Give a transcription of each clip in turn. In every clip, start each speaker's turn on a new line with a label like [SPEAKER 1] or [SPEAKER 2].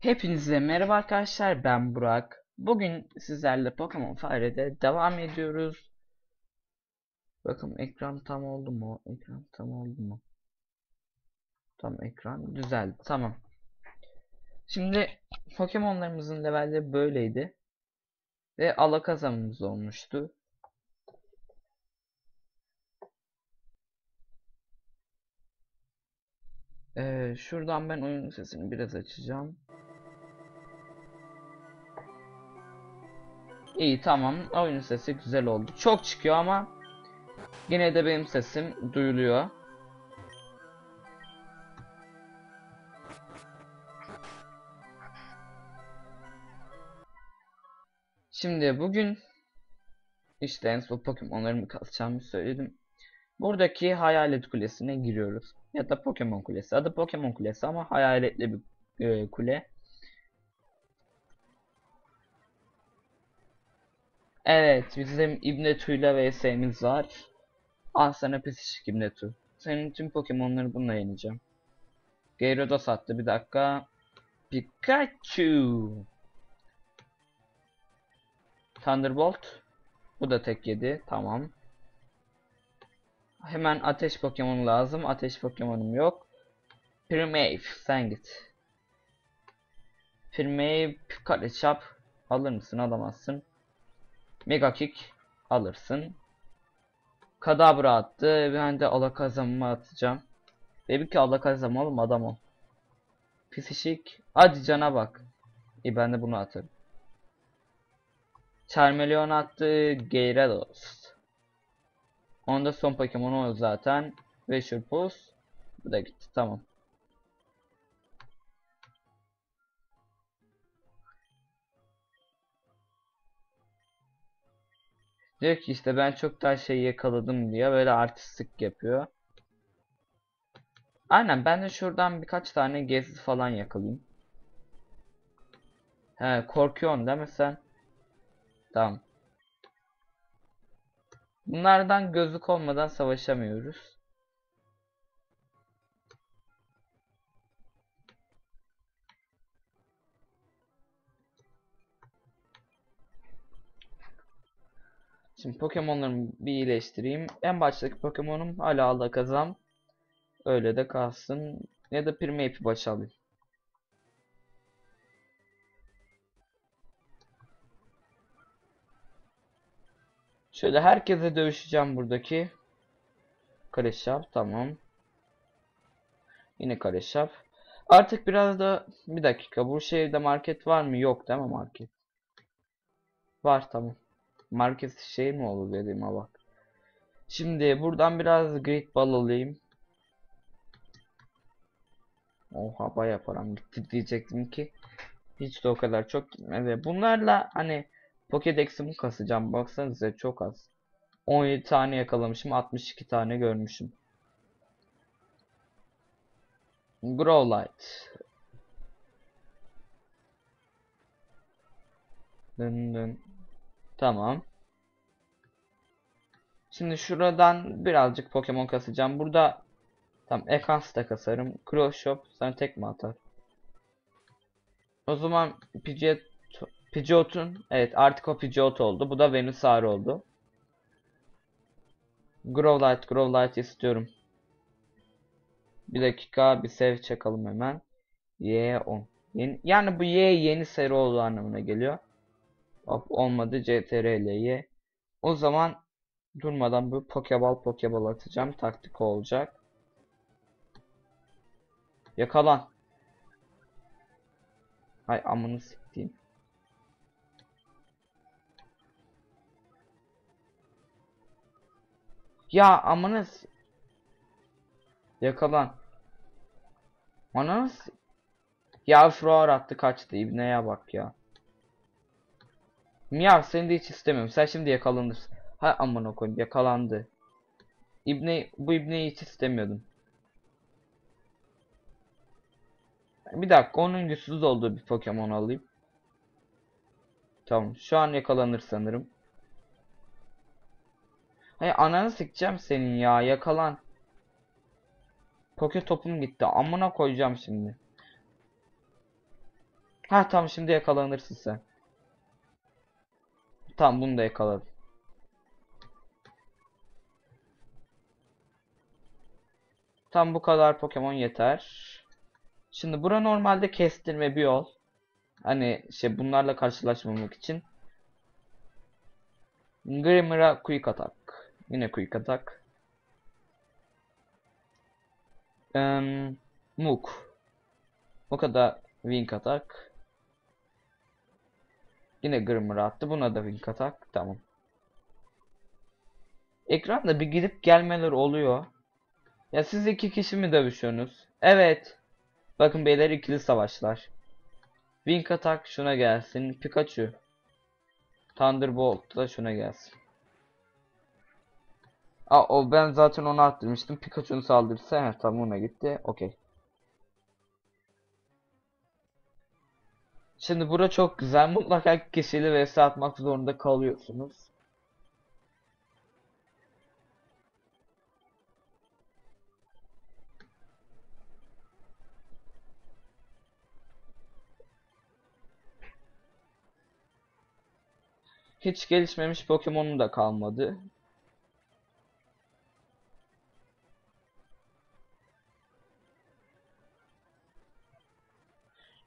[SPEAKER 1] Hepinize merhaba arkadaşlar ben Burak. Bugün sizlerle Pokemon Fire'de devam ediyoruz. Bakın ekran tam oldu mu? Ekran tam oldu mu? Tam ekran düzeldi. Tamam. Şimdi Pokemon'larımızın levelleri böyleydi. Ve alakazamımız olmuştu. Ee, şuradan ben oyun sesini biraz açacağım. İyi tamam. Oyun sesi güzel oldu. Çok çıkıyor ama yine de benim sesim duyuluyor. Şimdi bugün işte en son Pokemon'larımı kasacağımı söyledim. Buradaki Hayalet Kulesi'ne giriyoruz. Ya da Pokemon Kulesi. Adı Pokemon Kulesi ama hayaletli bir e, kule. Evet, bizim İbnetu'yla vs'miz var. Al sana pisişik İbnetu. Senin tüm Pokemon'ları bununla yeneceğim. Gyarados attı bir dakika. Pikachu. Thunderbolt. Bu da tek yedi. Tamam. Hemen ateş Pokemon lazım. Ateş Pokemon'um yok. Primeape sen git. Primeape Kaleçap alır mısın alamazsın. Mega Kick alırsın. Kadabra attı. Ben de Alakazam'ı atacağım. Tabii ki Alakazam oğlum adam ol. Pisişik. Hadi cana bak. İyi ben de bunu atarım. Charmeleon attı. Gyarados. Onda son Pokemon o zaten. Ve Shurpus. Bu da gitti. Tamam. Diyor ki işte ben çok daha şey yakaladım diye böyle artistlik yapıyor. Aynen ben de şuradan birkaç tane gezi falan yakalayayım. He korkuyorsun değil mi sen? Tamam. Bunlardan gözlük olmadan savaşamıyoruz. Şimdi Pokemon'larımı bir iyileştireyim. En baştaki Pokemon'um hala Alakazam. Öyle de kalsın. Ya da Primeape'i başa alayım. Şöyle herkese dövüşeceğim buradaki. Kareşap tamam. Yine Kareşap. Artık biraz da bir dakika bu şehirde market var mı? Yok değil mi market? Var tamam. Market şey mi oldu dediğime bak. Şimdi buradan biraz Great Ball alayım. Oha baya param gitti diyecektim ki. Hiç de o kadar çok gitmedi. Bunlarla hani Pokédex'imi kasacağım. Baksanıza çok az. 17 tane yakalamışım. 62 tane görmüşüm. Growlite. Dın dın. Tamam. Şimdi şuradan birazcık Pokemon kasacağım. Burada tam Ekans da kasarım. Crow Shop sana tek mi atar? O zaman Pidgeot Pidgeot'un evet artık o Pidgeot oldu. Bu da Venusaur oldu. Growlite, Growlite istiyorum. Bir dakika bir save çakalım hemen. Y10. Yeni, yani bu Y yeni seri olduğu anlamına geliyor. Hop olmadı CTRL'ye. O zaman durmadan bu Pokeball Pokeball atacağım. Taktik olacak. Yakalan. Hay amını siktiğim. Ya amına Yakalan. Ananı Ya Froar attı kaçtı. İbneye bak ya. Miyav seni de hiç istemiyorum. Sen şimdi yakalanırsın. Hay amına koyayım yakalandı. İbne bu ibneyi hiç istemiyordum. Bir dakika onun güçsüz olduğu bir Pokemon alayım. Tamam şu an yakalanır sanırım. Hay ananı sikeceğim senin ya yakalan. Poke topum gitti. Amına koyacağım şimdi. Ha tamam şimdi yakalanırsın sen. Tamam bunu da yakaladım. Tam bu kadar Pokemon yeter. Şimdi bura normalde kestirme bir yol. Hani şey bunlarla karşılaşmamak için. Grimer'a quick attack. Yine quick attack. Um, Mook. O kadar wing attack. Yine Grimmer attı. Buna da wing attack. Tamam. Ekranda bir gidip gelmeler oluyor. Ya siz iki kişi mi dövüşüyorsunuz? Evet. Bakın beyler ikili savaşlar. Wing attack şuna gelsin. Pikachu. Thunderbolt da şuna gelsin. Aa, o ben zaten onu arttırmıştım. Pikachu'nun saldırısı he, tam ona gitti. Okey. Şimdi bura çok güzel. Mutlaka kişiyle vs atmak zorunda kalıyorsunuz. Hiç gelişmemiş Pokemon'um da kalmadı.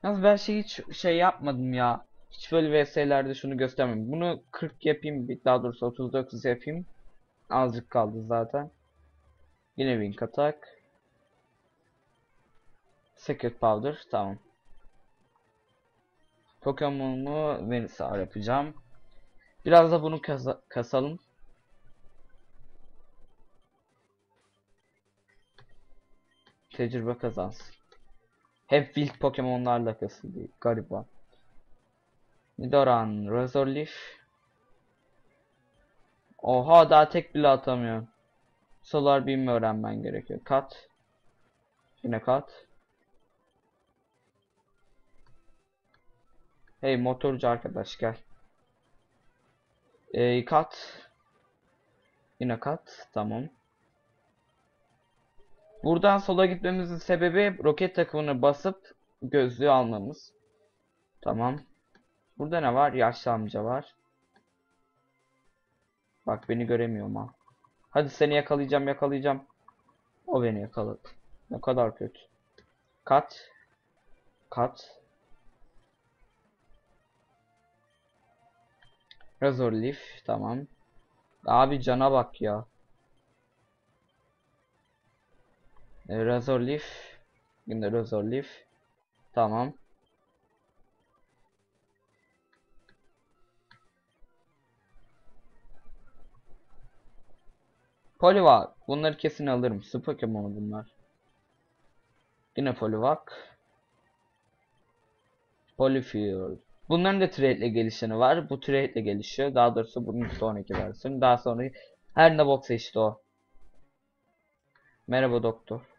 [SPEAKER 1] Yalnız ben şey hiç şey yapmadım ya. Hiç böyle VS'lerde şunu göstermem. Bunu 40 yapayım, daha doğrusu 39 yapayım. Azıcık kaldı zaten. Yine Wing Attack. Secret Powder, tamam. Pokemon'u Venusaur yapacağım. Biraz da bunu kasa kasalım. Tecrübe kazansın. Hep wild Pokemon'larla kasıldı. Gariban. Nidoran, Razorleaf. Oha daha tek bile atamıyor. Solar Beam öğrenmen gerekiyor. Kat. Yine kat. Hey motorcu arkadaş gel. Ee, kat. Yine kat. Tamam. Buradan sola gitmemizin sebebi roket takımını basıp gözlüğü almamız. Tamam. Burada ne var? Yaşlı amca var. Bak beni göremiyor ama. Hadi seni yakalayacağım yakalayacağım. O beni yakaladı. Ne kadar kötü. Kat. Kat. Razor Leaf. Tamam. Abi cana bak ya. E, Razor Leaf. Yine Razor Leaf. Tamam. Poliwag. Bunları kesin alırım. Su Pokemon'u bunlar. Yine Poliwag. Polyfield. Bunların da trade ile gelişeni var. Bu trade ile gelişiyor. Daha doğrusu bunun sonraki versiyonu. Daha sonra her ne boksa işte o. Merhaba doktor.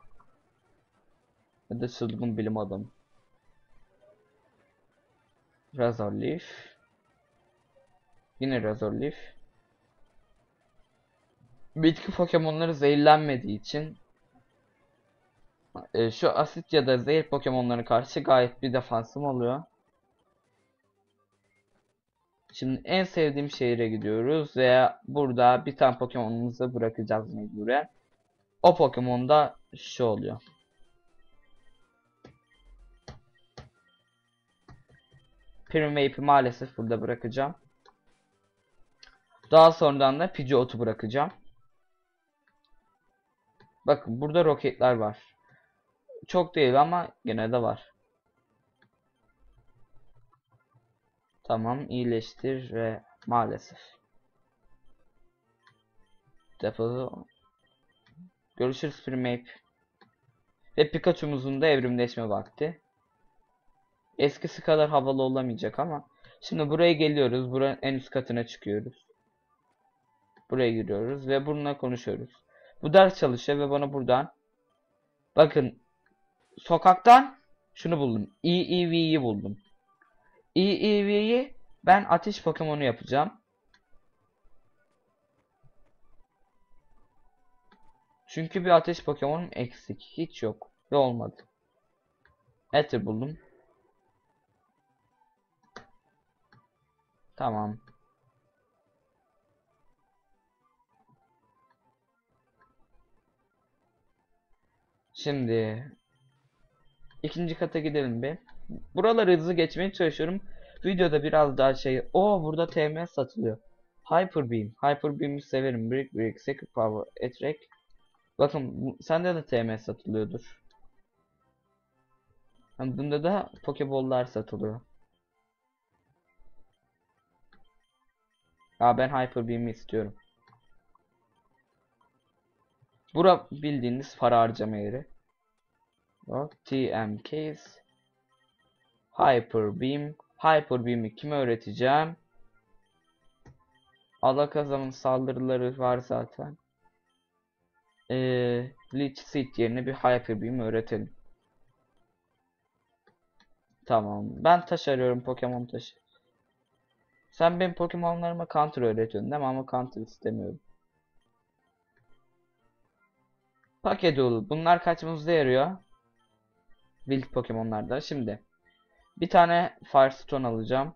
[SPEAKER 1] Ya da çılgın bilim adamı. Razor Leaf. Yine Razor Leaf. Bitki Pokemon'ları zehirlenmediği için e, şu asit ya da zehir Pokemon'lara karşı gayet bir defansım oluyor. Şimdi en sevdiğim şehire gidiyoruz ve burada bir tane Pokemon'umuzu bırakacağız mecburen. O Pokemon da şu oluyor. Primape'i maalesef burada bırakacağım. Daha sonradan da Pidgeot'u bırakacağım. Bakın burada roketler var. Çok değil ama gene de var. Tamam iyileştir ve maalesef. Deposu. Görüşürüz Primeape. Ve Pikachu'muzun da evrimleşme vakti. Eskisi kadar havalı olamayacak ama. Şimdi buraya geliyoruz. Buranın en üst katına çıkıyoruz. Buraya giriyoruz ve bununla konuşuyoruz. Bu ders çalışıyor ve bana buradan bakın sokaktan şunu buldum. EEV'yi buldum. EEV'yi ben ateş Pokemon'u yapacağım. Çünkü bir ateş Pokemon'um eksik. Hiç yok. Ve olmadı. Ether buldum. Tamam. Şimdi ikinci kata gidelim bir. Buraları hızlı geçmeye çalışıyorum. Videoda biraz daha şey. O burada TM satılıyor. Hyper Beam. Hyper Beam'i severim. Brick Brick, Secret Power, Etrek. Bakın sende de TM satılıyordur. Hem bunda da Pokeball'lar satılıyor. Ya ben Hyper Beam'i istiyorum. Bura bildiğiniz para harcama yeri. O TM Case. Hyper Beam. Hyper Beam'i kime öğreteceğim? Alakazam'ın saldırıları var zaten. Ee, Leech Seed yerine bir Hyper Beam öğretelim. Tamam. Ben taş arıyorum Pokemon taşı. Sen benim Pokemon'larıma counter öğretiyorsun değil mi? Ama counter istemiyorum. Pakedul. Bunlar kaçımızda yarıyor? Wild Pokemon'larda. Şimdi. Bir tane Firestone alacağım.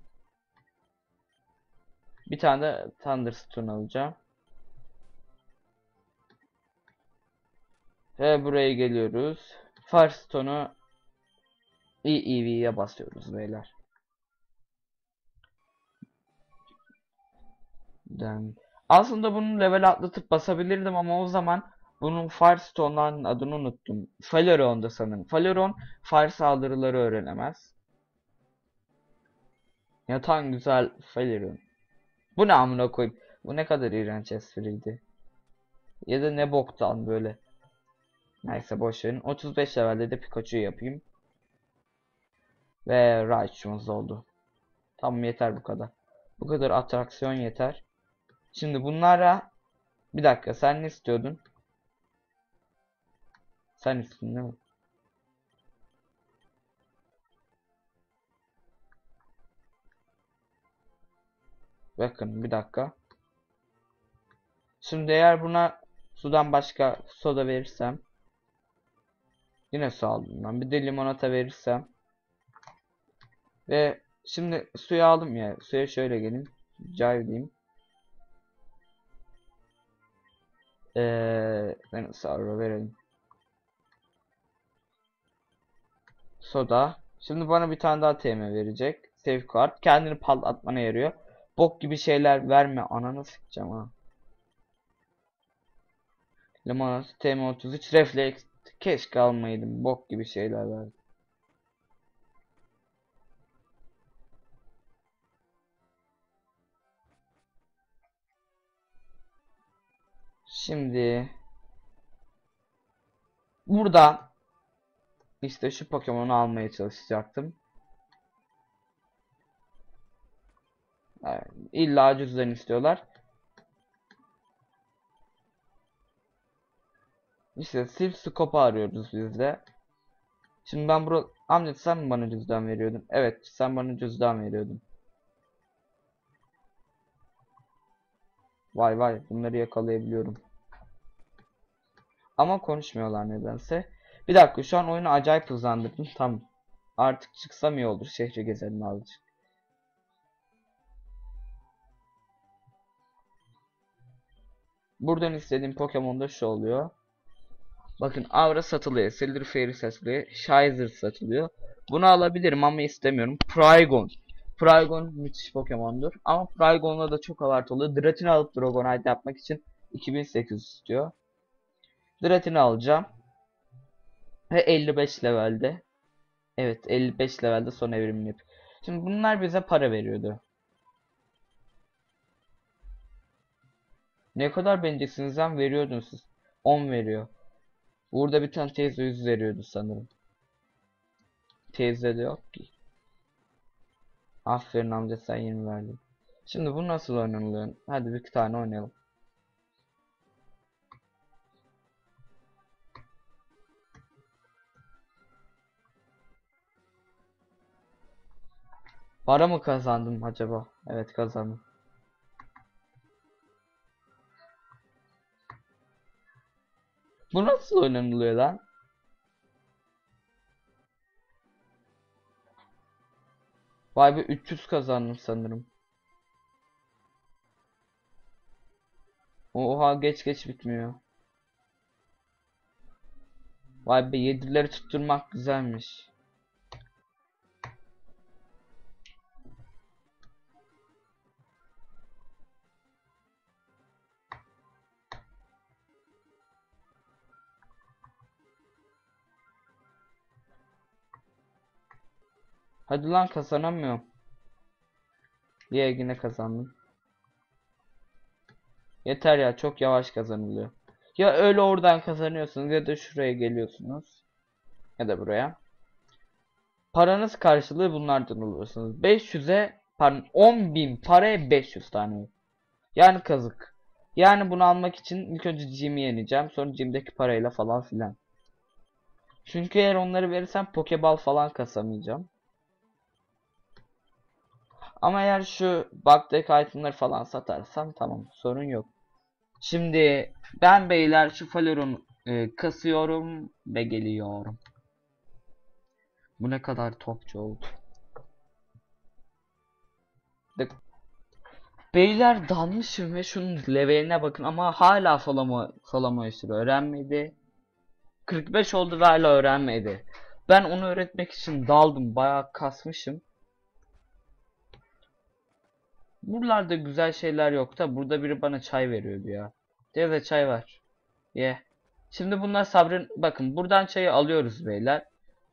[SPEAKER 1] Bir tane de Thunderstone alacağım. Ve buraya geliyoruz. Firestone'u EEV'ye basıyoruz beyler. Den. Aslında bunu level atlatıp basabilirdim ama o zaman bunun Firestone'ların adını unuttum. Faleron'da sanırım. Faleron Fire saldırıları öğrenemez. Yatan güzel Faleron. Bu ne amına koyayım? Bu ne kadar iğrenç espriydi. Ya da ne boktan böyle. Neyse boş verin. 35 levelde de Pikachu'yu yapayım. Ve Raichu'muz oldu. Tamam yeter bu kadar. Bu kadar atraksiyon yeter. Şimdi bunlara bir dakika sen ne istiyordun? Sen istedin değil mi? Bakın bir dakika. Şimdi eğer buna sudan başka soda verirsem yine su aldım ben. Bir de limonata verirsem ve şimdi suyu aldım ya. Suya şöyle gelin. Jive Ee, ben sonra verelim. Soda. Şimdi bana bir tane daha TM verecek. Safeguard. Kendini patlatmana yarıyor. Bok gibi şeyler verme. Ananı sikeceğim ha. Limonat, TM33, Reflex. Keşke almayaydım. Bok gibi şeyler verdi. Şimdi burada işte şu Pokemon'u almaya çalışacaktım. Evet, illa cüzdan istiyorlar. İşte Scope'u arıyoruz biz de. Şimdi ben bura... Amca sen mi bana cüzdan veriyordun? Evet sen bana cüzdan veriyordun. Vay vay bunları yakalayabiliyorum. Ama konuşmuyorlar nedense. Bir dakika şu an oyunu acayip hızlandırdım. Tamam. Artık çıksam iyi olur. Şehri gezelim azıcık. Buradan istediğim Pokemon da şu oluyor. Bakın Aura satılıyor. Silver Fairy satılıyor. Shizer satılıyor. Bunu alabilirim ama istemiyorum. Prygon. Prygon müthiş Pokemon'dur. Ama Prygon'la da çok abartılı. Dratina alıp Dragonite yapmak için 2800 istiyor. Dratina alacağım. Ve 55 levelde. Evet 55 levelde son evrimini yap. Şimdi bunlar bize para veriyordu. Ne kadar bencesinizden veriyordun siz? 10 veriyor. Burada bir tane teyze 100 veriyordu sanırım. Teyze de yok ki. Aferin amca sen 20 verdin. Şimdi bu nasıl oynanılıyor? Hadi bir tane oynayalım. Para mı kazandım acaba? Evet kazandım. Bu nasıl oynanılıyor lan? Vay be 300 kazandım sanırım. Oha geç geç bitmiyor. Vay be yedileri tutturmak güzelmiş. Hadi lan kazanamıyorum. Diye yine kazandım. Yeter ya çok yavaş kazanılıyor. Ya öyle oradan kazanıyorsunuz ya da şuraya geliyorsunuz. Ya da buraya. Paranız karşılığı bunlardan alıyorsunuz. 500'e pardon 10.000 paraya 500 tane. Yani kazık. Yani bunu almak için ilk önce Jim'i yeneceğim. Sonra Jim'deki parayla falan filan. Çünkü eğer onları verirsem Pokeball falan kasamayacağım. Ama eğer şu bug'daki itemları falan satarsam tamam sorun yok. Şimdi ben beyler şu Falor'un e, kasıyorum ve geliyorum. Bu ne kadar topçu oldu. Dık. Beyler dalmışım ve şunun leveline bakın ama hala Falamo, Falamo işi öğrenmedi. 45 oldu ve hala öğrenmedi. Ben onu öğretmek için daldım bayağı kasmışım. Buralarda güzel şeyler yok da burada biri bana çay veriyordu ya. Teyze çay var. Ye. Şimdi bunlar sabrın bakın buradan çayı alıyoruz beyler.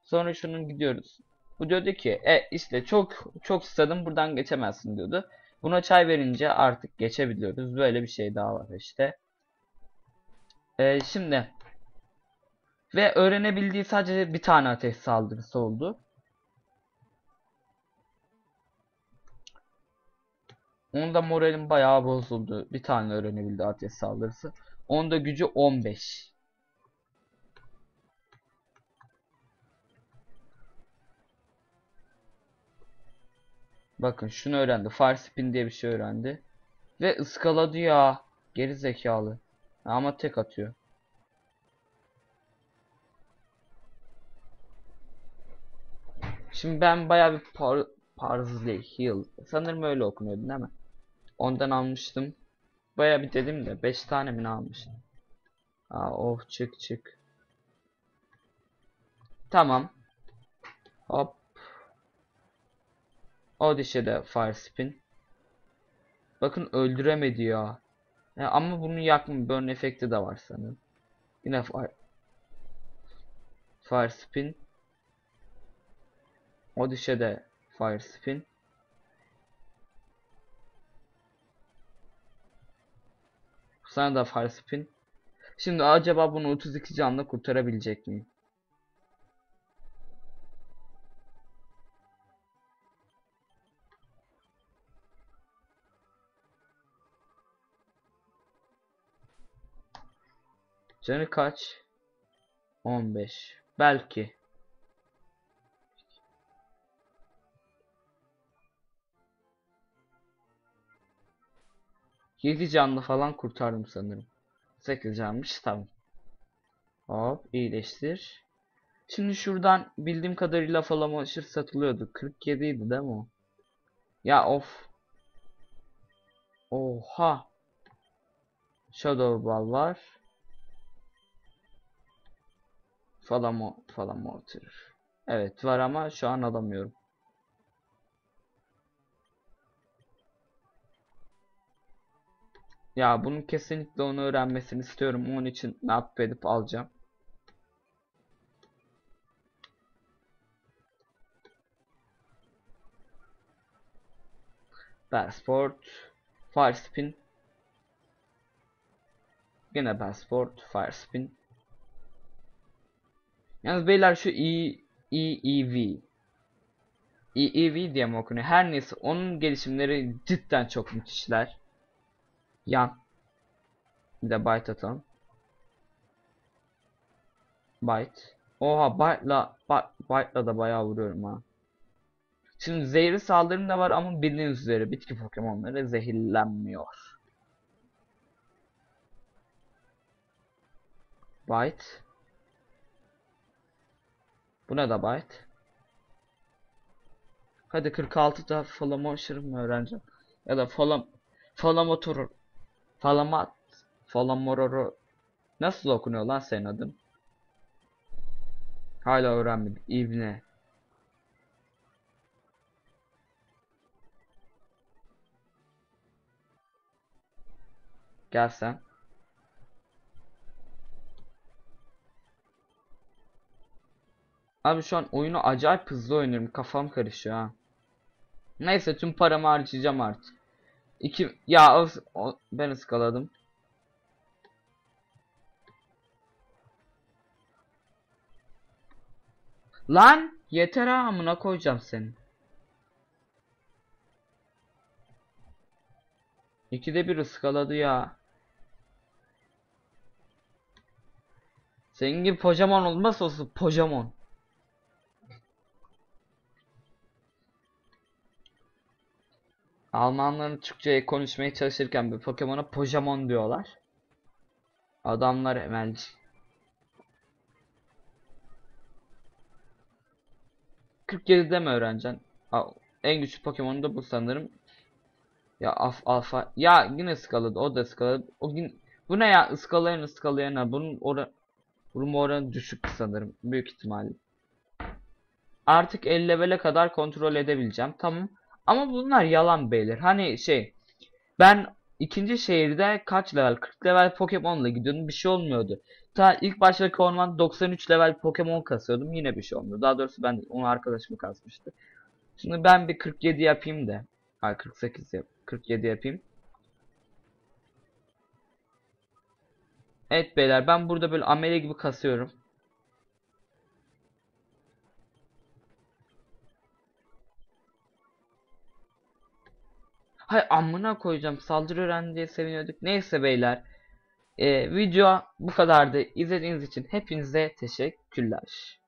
[SPEAKER 1] Sonra şunun gidiyoruz. Bu diyordu ki e işte çok çok susadım buradan geçemezsin diyordu. Buna çay verince artık geçebiliyoruz. Böyle bir şey daha var işte. E, şimdi ve öğrenebildiği sadece bir tane ateş saldırısı oldu. Onda moralim bayağı bozuldu. Bir tane öğrenebildi ateş saldırısı. Onda gücü 15. Bakın şunu öğrendi. Fire spin diye bir şey öğrendi. Ve ıskaladı ya. Geri zekalı. Ama tek atıyor. Şimdi ben bayağı bir par Parsley Hill. Sanırım öyle okunuyordu değil mi? Ondan almıştım. Bayağı bir dedim de 5 tane mi almıştım? Aa, oh çık çık. Tamam. Hop. O dişe de fire spin. Bakın öldüremedi ya. ya ama bunu yakma burn efekti de var sanırım. Yine fire, fire spin. O dişe de fire spin. Sana da fire spin. Şimdi acaba bunu 32 canla kurtarabilecek miyim? Canı kaç? 15. Belki. Yedi canlı falan kurtardım sanırım. 8 canmış tamam. Hop iyileştir. Şimdi şuradan bildiğim kadarıyla falan aşır satılıyordu. 47 idi değil mi o? Ya of. Oha. Shadow Ball var. Falamo, Falamotor. Evet var ama şu an alamıyorum. Ya bunun kesinlikle onu öğrenmesini istiyorum. Onun için ne yapıp edip alacağım. Passport, Fire Spin. Yine Passport, Fire Spin. Yalnız beyler şu E EEV EEV diye mi okunuyor? Her neyse onun gelişimleri cidden çok müthişler. Yan. Bir de byte atalım. Byte. Oha byte'la byte'la da bayağı vuruyorum ha. Şimdi zehri saldırım da var ama bildiğiniz üzere bitki Pokemon'ları zehirlenmiyor. Byte. Bu ne da byte? Hadi 46 da Falamotion mı öğreneceğim? Ya da Falam Falamotor Falamat Falamororo nasıl okunuyor lan senin adın? Hala öğrenmedim. İbne. Gel sen. Abi şu an oyunu acayip hızlı oynuyorum. Kafam karışıyor ha. Neyse tüm paramı harcayacağım artık. İki ya o, o- ben ıskaladım. Lan yeter ha amına koyacağım seni. İkide bir ıskaladı ya. Senin gibi Pokemon olmaz olsun Pokemon. Almanların Türkçe'ye konuşmaya çalışırken bir Pokemon'a Pokemon diyorlar. Adamlar emelci. 47'de mi öğreneceksin? En güçlü Pokemon'u da bu sanırım. Ya af alfa. Ya yine ıskaladı. O da ıskaladı. O gün bu ne ya? Iskalayan ıskalayana. Bunun ora vurma oranı düşük sanırım. Büyük ihtimalle. Artık 50 level'e kadar kontrol edebileceğim. Tamam. Ama bunlar yalan beyler. Hani şey ben ikinci şehirde kaç level 40 level Pokemon'la gidiyordum bir şey olmuyordu. Ta ilk baştaki orman 93 level Pokemon kasıyordum yine bir şey olmuyordu. Daha doğrusu ben onu arkadaşım kasmıştı. Şimdi ben bir 47 yapayım da. Ay 48 yap. 47 yapayım. Evet beyler ben burada böyle amele gibi kasıyorum. Hay amına koyacağım saldırı öğrendi diye seviniyorduk. Neyse beyler. Ee, video bu kadardı. İzlediğiniz için hepinize teşekkürler.